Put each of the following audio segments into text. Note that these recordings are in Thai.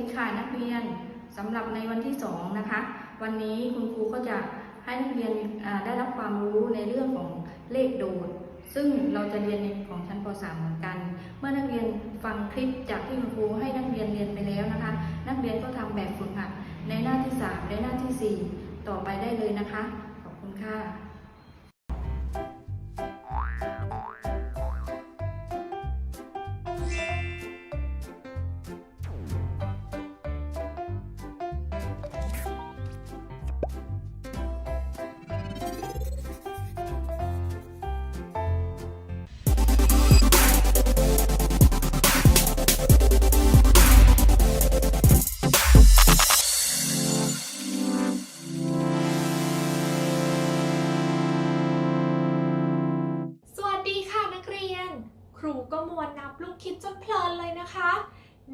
ดีค่ะนักเรียนสำหรับในวันที่สองนะคะ วันนี้คุณครูก็จะให้นักเรียนได้รับความรู้ในเรื่องของเลขโดด ซึ่งเราจะเรียนในของชั้นป .3 เหมือนกัน เมื่อนักเรียนฟังคลิปจากที่คุณครูให้นักเรียนเรียนไปแล้วนะคะ นักเรียนก็ทำแบบฝึกหัดในหน้าที่ 3 และหน้าทีสี่4 ต่อไปได้เลยนะคะ ขอบคุณค่ะ คิดจนเพลินเลยนะคะ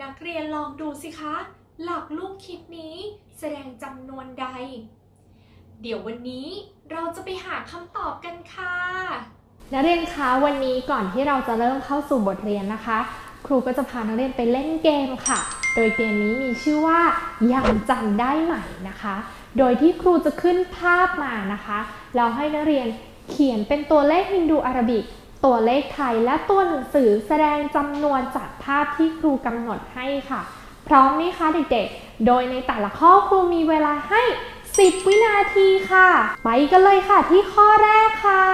นักเรียนลองดูสิคะ หลักลูกคิดนี้แสดงจำนวนใด เดี๋ยววันนี้เราจะไปหาคำตอบกันค่ะ นักเรียนคะวันนี้ก่อนที่เราจะเริ่มเข้าสู่บทเรียนนะคะ ครูก็จะพานักเรียนไปเล่นเกมค่ะ โดยเกมนี้มีชื่อว่ายังจำได้ไหมนะคะ โดยที่ครูจะขึ้นภาพมานะคะแล้วให้นักเรียนเขียนเป็นตัวเลขฮินดูอาราบิก ตัวเลขไทยและตัวหนังสือแสดงจำนวนจากภาพที่ครูกำหนดให้ค่ะ พร้อมไหมคะเด็กๆ โดยในแต่ละข้อครูมีเวลาให้ 10 วินาทีค่ะ ไปกันเลยค่ะที่ข้อแรกค่ะ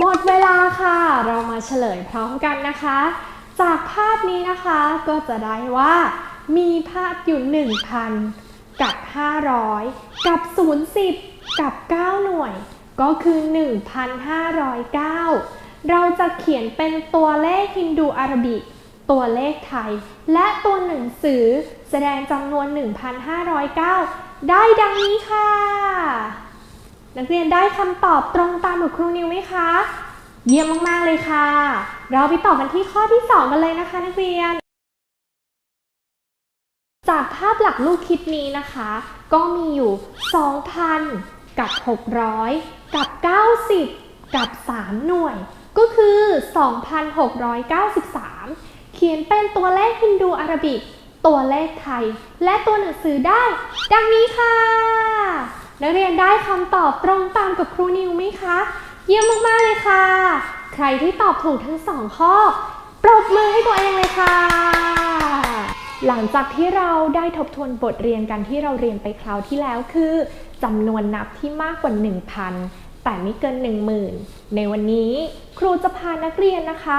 หมดเวลาค่ะ เรามาเฉลยพร้อมกันนะคะ จากภาพนี้นะคะก็จะได้ว่า มีภาพอยู่1,000กับ 500 กับ 010 กับ 9 หน่วย ก็คือ 1,509 เราจะเขียนเป็นตัวเลขฮินดูอารบิกตัวเลขไทย และตัวหนังสือแสดงจำนวน 1,509 ได้ดังนี้ค่ะ นักเรียนได้คำตอบตรงตามกับครูนิวไหมคะ เยี่ยมมากๆเลยค่ะ เราไปต่อกันที่ข้อที่ 2 กันเลยนะคะ นักเรียน จากภาพหลักลูกคิดนี้นะคะ ก็มีอยู่ 2,000 กับ 600 กับ 90 กับ 3 หน่วย ก็คือ 2,693 เขียนเป็นตัวเลขฮินดูอาราบิก ตัวเลขไทย และตัวหนังสือได้ ดังนี้ค่ะ นักเรียนได้คำตอบตรงตามกับครูนิวไหมคะ เยี่ยมมากๆเลยค่ะ ใครที่ตอบถูกทั้งสองข้อ ปรบมือให้ตัวเองเลยค่ะหลังจากที่เราได้ทบทวนบทเรียนกันที่เราเรียนไปคราวที่แล้วคือ จำนวนนับที่มากกว่า 1,000 แต่ไม่เกิน 10,000 ในวันนี้ครูจะพานักเรียนนะคะ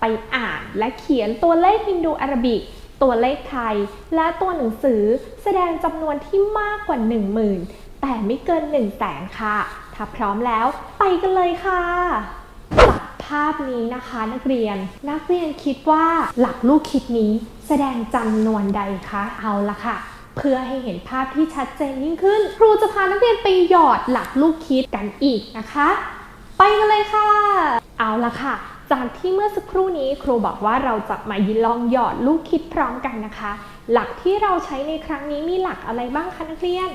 ไปอ่านและเขียนตัวเลขฮินดูอารบิก ตัวเลขไทย และตัวหนังสือแสดงจำนวนที่มากกว่า 10,000 แต่ไม่เกิน 1 0 0 0 0แสนค่ะ ถ้าพร้อมแล้วไปกันเลยค่ะจากภาพนี้นะคะนักเรียน นักเรียนคิดว่าหลักลูกคิดนี้แสดงจำนวนใดคะ เอาละค่ะ เพื่อให้เห็นภาพที่ชัดเจนยิ่งขึ้น ครูจะพานักเรียนไปหยอดหลักลูกคิดกันอีกนะคะ ไปกันเลยค่ะ เอาละค่ะ จากที่เมื่อสักครู่นี้ครูบอกว่าเราจะมาลองหยอดลูกคิดพร้อมกันนะคะ หลักที่เราใช้ในครั้งนี้มีหลักอะไรบ้างคะนักเรียน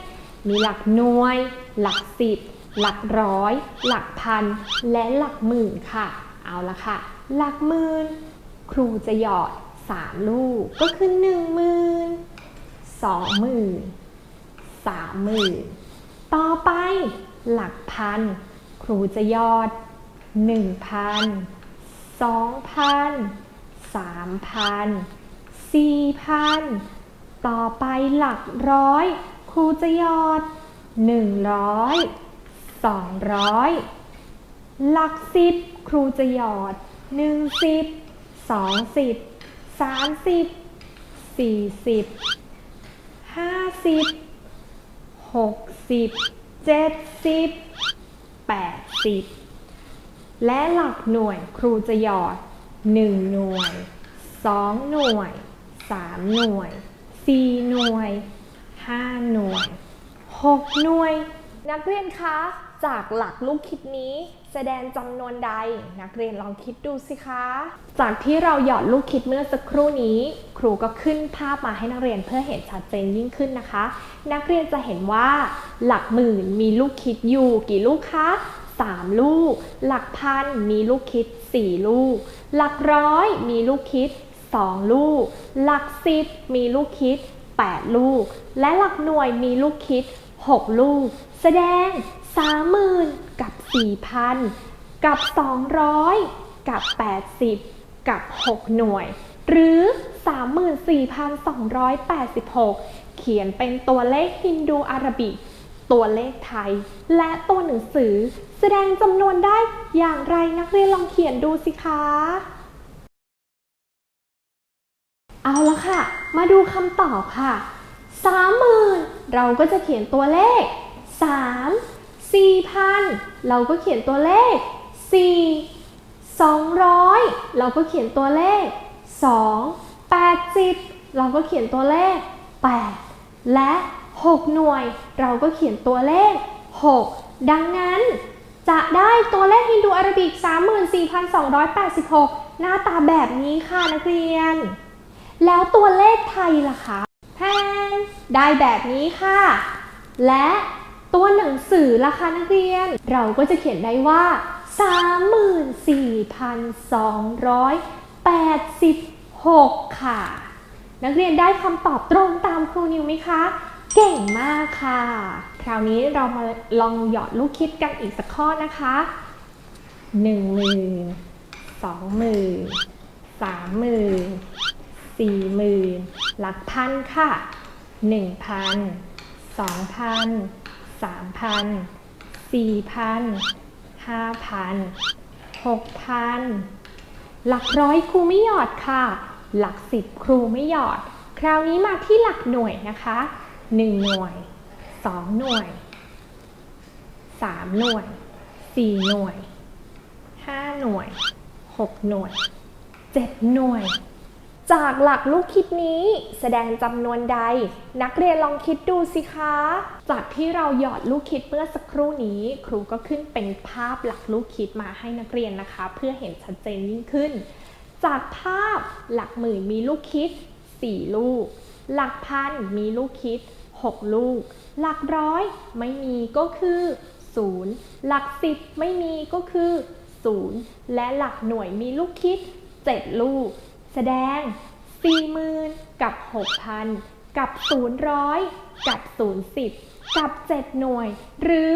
มีหลักหน่วย หลักสิบหลักร้อย หลักพัน และหลักหมื่นค่ะ เอาละค่ะ หลักหมื่น ครูจะหยอด 3 ลูก ก็คือ1 0 0 0 0 สองหมื่นสามหมื่นต่อไปหลักพัน ครูจะยอดหนึ่งพันสองพันสามพันสี่พันต่อไปหลักร้อย ครูจะยอดหนึ่งร้อยสองร้อยหลักสิบครูจะยอดหนึ่งสิบสองสิบสามสิบสี่สิบ 10 20 30 40 50 60 70 80และหลักหน่วยครูจะหยอด1หน่วย2หน่วย3หน่วย4หน่วย5หน่วย6หน่วย นักเรียนคะ จากหลักลูกคิดนี้ สดงจำนวนใด นักเรียนลองคิดดูสิคะ จากที่เราหยอดลูกคิดเมื่อสักครู่นี้ ครูก็ขึ้นภาพมาให้นักเรียนเพื่อเห็นชัดเจนยิ่งขึ้นนะคะ นักเรียนจะเห็นว่าหลักหมื่นมีลูกคิดอยู่กี่ลูกคะ 3 ลูก หลักพันมีลูกคิด 4 ลูก หลักร้อยมีลูกคิด 2 ลูก หลัก10มีลูกคิด 8 ลูก และหลักหน่วยมีลูกคิด 6 ลูก แสดง 30,000กับ4,000กับ200กับ80กับ6หน่วย หรือ 34,286 เขียนเป็นตัวเลขฮินดูอาราบิกตัวเลขไทย และตัวหนังสือ แสดงจำนวนได้อย่างไรนักเรียนลองเขียนดูสิคะเอาละค่ะ มาดูคำตอบค่ะ 30,000 เราก็จะเขียนตัวเลข 3 4,000 เราก็เขียนตัวเลข 4 200 เราก็เขียนตัวเลข 2 80 เราก็เขียนตัวเลข 8 และ 6 หน่วย เราก็เขียนตัวเลข 6 ดังนั้น จะได้ตัวเลขฮินดูอาราบิก 34,286 หน้าตาแบบนี้ค่ะนักเรียน แล้วตัวเลขไทยล่ะคะแทนได้แบบนี้ค่ะ และ ตัวหนังสือล่ะคะนักเรียน เราก็จะเขียนได้ว่า 34,286 ค่ะ นักเรียนได้คำตอบตรงตามครูนิวไหมคะ เก่งมากค่ะ คราวนี้เรามาลองหยอดลูกคิดกันอีกสักข้อนะคะหนึ่งหมื่นสองหมื่นสามหมื่นสี่หมื่นหลักพันค่ะหนึ่งพันสองพัน สามพันสี่พันห้าพันหกพันหลักร้อยครูไม่หยอดค่ะ หลักสิบครูไม่หยอด คราวนี้มาที่หลักหน่วยนะคะหนึ่งหน่วยสองหน่วยสามหน่วยสี่หน่วยห้าหน่วยหกหน่วยเจ็ดหน่วย จากหลักลูกคิดนี้แสดงจำนวนใด นักเรียนลองคิดดูสิคะ จากที่เราหยอดลูกคิดเมื่อสักครู่นี้ ครูก็ขึ้นเป็นภาพหลักลูกคิดมาให้นักเรียนนะคะ เพื่อเห็นชัดเจนยิ่งขึ้น จากภาพหลักหมื่นมีลูกคิด 4 ลูก หลักพันมีลูกคิด 6 ลูก หลักร้อยไม่มีก็คือ 0 หลักสิบไม่มีก็คือ 0 และหลักหน่วยมีลูกคิด 7 ลูก แสดง 40,000 กับ 6,000 กับ 0,100 กับ 010 กับ 7 หน่วย หรือ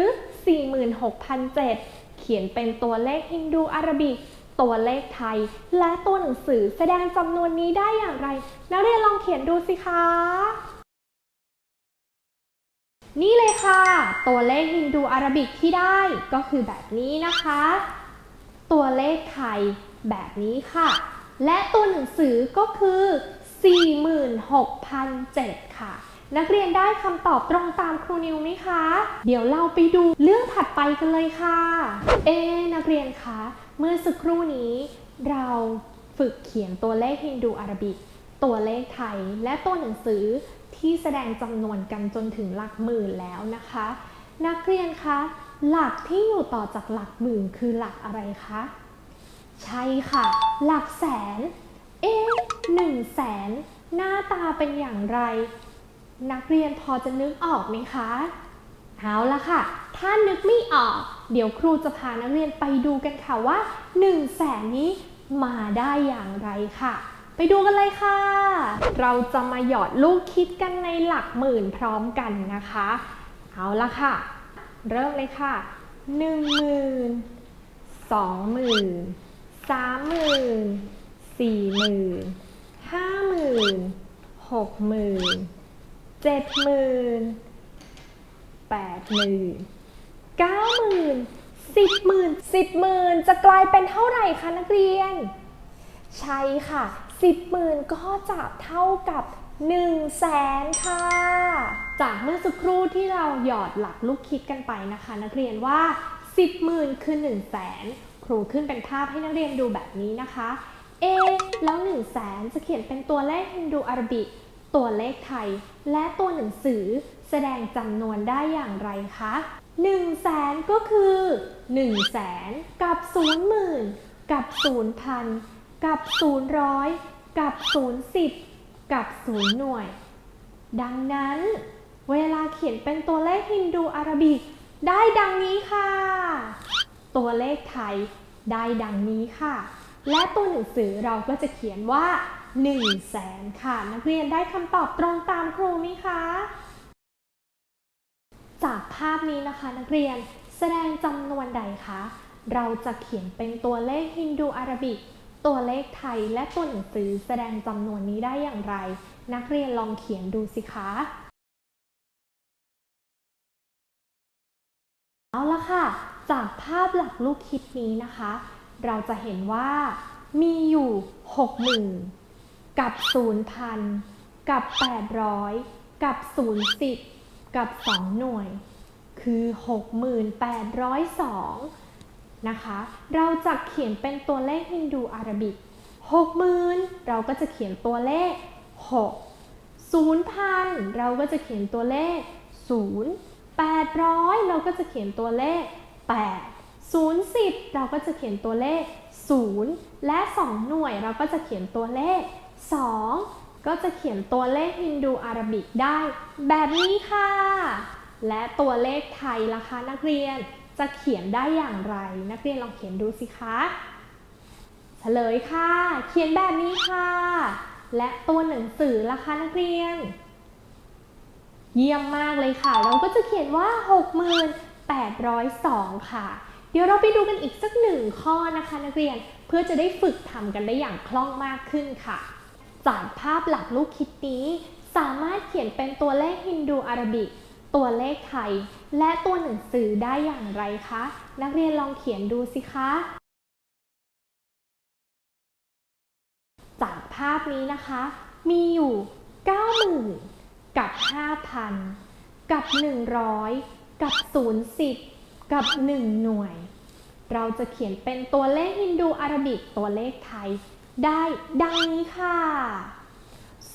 46,007 เขียนเป็นตัวเลขฮินดูอารบิก ตัวเลขไทย และตัวหนังสือแสดงจำนวนนี้ได้อย่างไร นักเรียนลองเขียนดูสิคะ นี่เลยค่ะ ตัวเลขฮินดูอารบิกที่ได้ก็คือแบบนี้นะคะ ตัวเลขไทยแบบนี้ค่ะ และตัวหนังสือก็คือ 46,007ค่ะ นักเรียนได้คำตอบตรงตามครูนิวไหมคะ เดี๋ยวเราไปดูเรื่องถัดไปกันเลยค่ะ เอ นักเรียนคะ เมื่อสักครู่นี้เราฝึกเขียนตัวเลขฮินดูอารบิก ตัวเลขไทย และตัวหนังสือที่แสดงจำนวนกันจนถึงหลักหมื่นแล้วนะคะ นักเรียนคะ หลักที่อยู่ต่อจากหลักหมื่นคือหลักอะไรคะ ใช่ค่ะ หลักแสน เอ๊ะหนึ่งแสน หน้าตาเป็นอย่างไร นักเรียนพอจะนึกออกไหมคะ เอาละค่ะ ถ้านึกไม่ออก เดี๋ยวครูจะพานักเรียนไปดูกันค่ะว่า1นึ่งแสนนี้มาได้อย่างไรค่ะ ไปดูกันเลยค่ะ เราจะมาหยอดลูกคิดกันในหลักหมื่นพร้อมกันนะคะ เอาละค่ะ เริ่มเลยค่ะ1 0,000สองหมื่น สามหมื่นสี่หมื่นห้าหมื่นหกหมื่นเจ็ดหมื่นแปดหมื่นเก้าหมื่นสิบหมื่นสิบหมื่นจะกลายเป็นเท่าไหร่คะนักเรียน ใช่ค่ะสิบหมื่นก็จะเท่ากับ1นึ่งแสนค่ะ จากเมื่อสักครู่ที่เราหยอดหลักลูกคิดกันไปนะคะ นักเรียนว่า10หมื่นคือ1 0 0 0 0แสน ครูขึ้นเป็นภาพให้นักเรียนดูแบบนี้นะคะเอแล้ว1 0 0 0 0แสนจะเขียนเป็นตัวเลขฮินดูอารบิกตัวเลขไทย และตัวหนังสือแสดงจำนวนได้อย่างไรคะ1 0 0 0 0แสนก็คือ1 0 0 0 0แสนกับ0หมื่นกับ0พันกับ0ร้อยกับ0สิบกับ 0 หน่วย ดังนั้น เวลาเขียนเป็นตัวเลขฮินดูอารบิกได้ดังนี้ค่ะ ตัวเลขไทยได้ดังนี้ค่ะ และตัวหนังสือเราก็จะเขียนว่า1 0 0 0 0แสนค่ะ นักเรียนได้คำตอบตรงตามครูไหมคะ จากภาพนี้นะคะนักเรียนแสดงจำนวนใดคะ เราจะเขียนเป็นตัวเลขฮินดูอาราบิก ตัวเลขไทยและตัวหนังสือแสดงจำนวนนี้ได้อย่างไร นักเรียนลองเขียนดูสิคะเอาละค่ะ จากภาพหลักลูกคิดนี้นะคะ เราจะเห็นว่ามีอยู่ 60,000 กับ 0,000 กับ 800 กับ 010 กับ 2 หน่วย คือ 6802 นะคะ เราจะเขียนเป็นตัวเลขฮินดูอารบิก 60,000 เราก็จะเขียนตัวเลข 6 0,000 เราก็จะเขียนตัวเลข 0 800 เราก็จะเขียนตัวเลข 8 0 10 เราก็จะเขียนตัวเลข 0 และ 2 หน่วยเราก็จะเขียนตัวเลข 2 ก็จะเขียนตัวเลขฮินดูอาราบิกได้ แบบนี้ค่ะ และตัวเลขไทยล่ะคะนักเรียนจะเขียนได้อย่างไร นักเรียนลองเขียนดูสิคะเฉลยค่ะ เขียนแบบนี้ค่ะ และตัวหนังสือล่ะคะนักเรียน เยี่ยมมากเลยค่ะ เราก็จะเขียนว่า 802 ค่ะ เดี๋ยวเราไปดูกันอีกสักหนึ่งข้อนะคะนักเรียนเพื่อจะได้ฝึกทำกันได้อย่างคล่องมากขึ้นค่ะ จากภาพหลักลูกคิดนี้สามารถเขียนเป็นตัวเลขฮินดูอารบิก ตัวเลขไทย และตัวหนังสือได้อย่างไรคะ นักเรียนลองเขียนดูสิคะ จากภาพนี้นะคะ มีอยู่ 90,000 กับ 5,000 กับ 100 กับ010กับ 1 หน่วย เราจะเขียนเป็นตัวเลขฮินดูอารบิกตัวเลขไทย ได้ดังนี้ค่ะ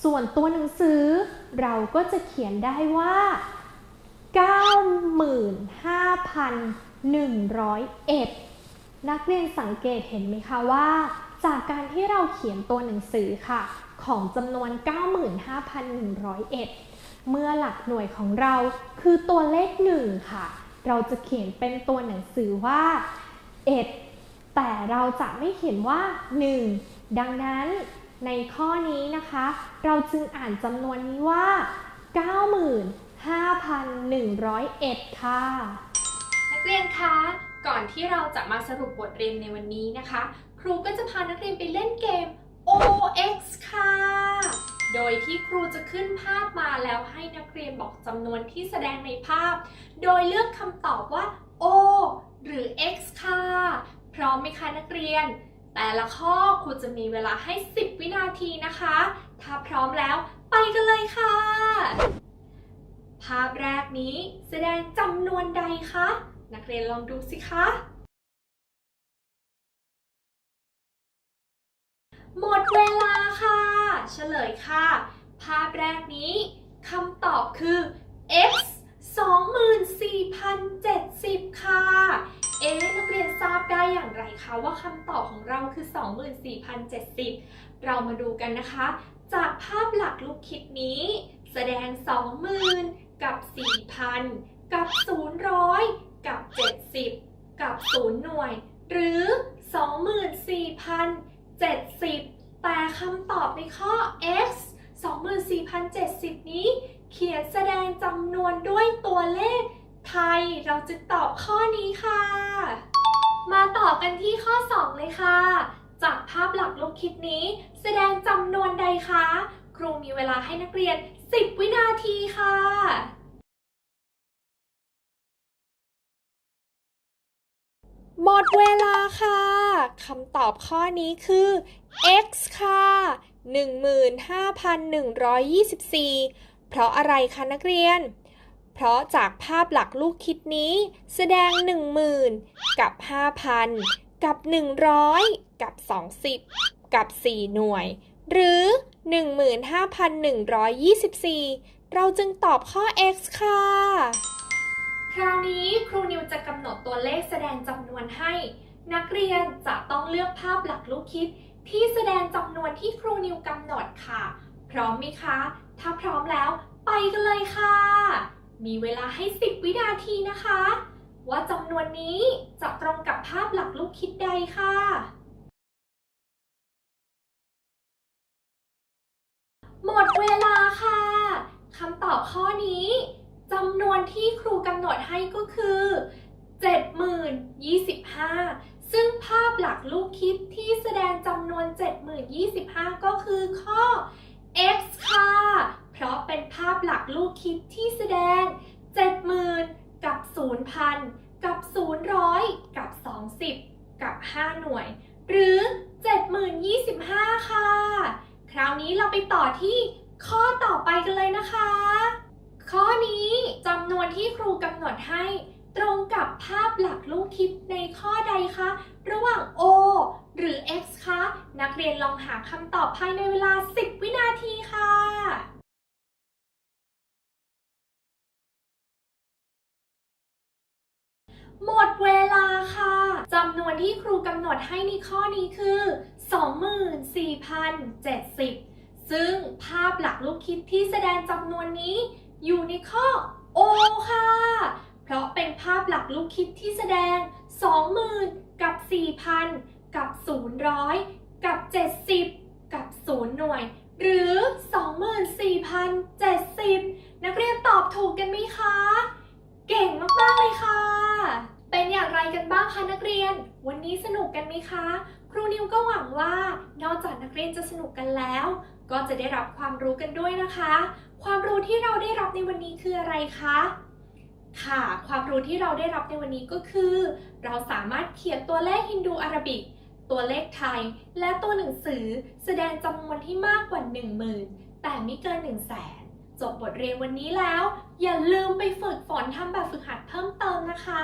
ส่วนตัวหนังสือ เราก็จะเขียนได้ว่า 95,101 นักเรียนสังเกตเห็นไหมคะว่า จากการที่เราเขียนตัวหนังสือค่ะ ของจำนวน 95,101 เมื่อหลักหน่วยของเราคือตัวเลข1ค่ะ เราจะเขียนเป็นตัวหนังสือว่า 1 แต่เราจะไม่เขียนว่า 1 ดังนั้นในข้อนี้นะคะ เราจึงอ่านจำนวนนี้ว่า 95,101 ค่ะ นักเรียนคะ ก่อนที่เราจะมาสรุปบทเรียนในวันนี้นะคะ ครูก็จะพานักเรียนไปเล่นเกม OX ค่ะ โดยที่ครูจะขึ้นภาพมาแล้วให้นักเรียนบอกจำนวนที่แสดงในภาพ โดยเลือกคำตอบว่า O หรือ X ค่ะ พร้อมไหมคะนักเรียน แต่ละข้อครูจะมีเวลาให้ 10 วินาทีนะคะ ถ้าพร้อมแล้วไปกันเลยค่ะ ภาพแรกนี้แสดงจำนวนใดคะ นักเรียนลองดูสิคะ เฉลยค่ะ ภาพแรกนี้คำตอบคือ x 24,070 ค่ะ เอ๊ะนักเรียนทราบได้อย่างไรคะว่าคำตอบของเราคือ 24,070 เรามาดูกันนะคะ จากภาพหลักลูกคิดนี้ แสดง 20,000 กับ 4,000 กับ000 กับ 70 กับ 0 หน่วย หรือ 24,070แต่คำตอบในข้อ x 24,070 นี้ เขียนแสดงจำนวนด้วยตัวเลขไทย เราจะตอบข้อนี้ค่ะ มาต่อกันที่ข้อ 2 เลยค่ะ จากภาพหลักลูกคิดนี้ แสดงจำนวนใดคะ ครูมีเวลาให้นักเรียน 10 วินาทีค่ะหมดเวลาค่ะ คำตอบข้อนี้คือ x ค่ะ 15,124 เพราะอะไรคะนักเรียน เพราะจากภาพหลักลูกคิดนี้ แสดง 10,000 กับ 5,000 กับ 100 กับ 20 กับ 4 หน่วย หรือ 15,124 เราจึงตอบข้อ x ค่ะคราวนี้ครูนิวจะกำหนดตัวเลขแสดงจำนวนให้ นักเรียนจะต้องเลือกภาพหลักลูกคิด ที่แสดงจำนวนที่ครูนิวกำหนดค่ะ พร้อมไหมคะ ถ้าพร้อมแล้วไปกันเลยค่ะ มีเวลาให้ 10 วินาทีนะคะ ว่าจำนวนนี้จะตรงกับภาพหลักลูกคิดใดค่ะ หมดเวลาค่ะคำตอบข้อนี้จำนวนที่ครูกำหนดให้ก็คือ 70,025 ซึ่งภาพหลักลูกคิดที่แสดงจำนวน 70,025 ก็คือข้อ x ค่ะเพราะเป็นภาพหลักลูกคิดที่แสดง 70,000 กับ 0,000 กับ 000 กับ 20 กับ 5 หน่วย หรือ 70,025 ค่ะ คราวนี้เราไปต่อที่ข้อต่อไปกันเลยนะคะ ข้อนี้จำนวนที่ครูกำหนดให้ ตรงกับภาพหลักลูกคิดในข้อใดคะ ระหว่าง O หรือ X คะ นักเรียนลองหาคำตอบภายในเวลา 10 วินาทีค่ะ หมดเวลาค่ะจำนวนที่ครูกำหนดให้ในข้อนี้คือ 24,070 ซึ่งภาพหลักลูกคิดที่แสดงจำนวนนี้ อยู่ในข้อ O ค่ะ เพราะเป็นภาพหลักลูกคิดที่แสดง 20,000 กับ 4,000 กับ000 กับ 70 กับ 0 หน่วย หรือ 24,070 นักเรียนตอบถูกกันไหมคะ เก่งมาก ๆ เลยค่ะ เป็นอย่างไรกันบ้างคะนักเรียน วันนี้สนุกกันไหมคะ ครูนิวก็หวังว่า นอกจากนักเรียนจะสนุกกันแล้ว ก็จะได้รับความรู้กันด้วยนะคะ ความรู้ที่เราได้รับในวันนี้คืออะไรคะ ค่ะ ความรู้ที่เราได้รับในวันนี้ก็คือ เราสามารถเขียนตัวเลขฮินดูอาราบิก ตัวเลขไทย และตัวหนังสือแสดงจำนวนที่มากกว่า 10,000 แต่ไม่เกิน 1 0 0 0 0แสนจบบทเรียนวันนี้แล้ว อย่าลืมไปฝึกฝนทำแบบฝึกหัดเพิ่มเติมนะคะ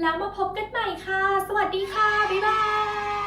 แล้วมาพบกันใหม่ค่ะ สวัสดีค่ะ บ๊ายบาย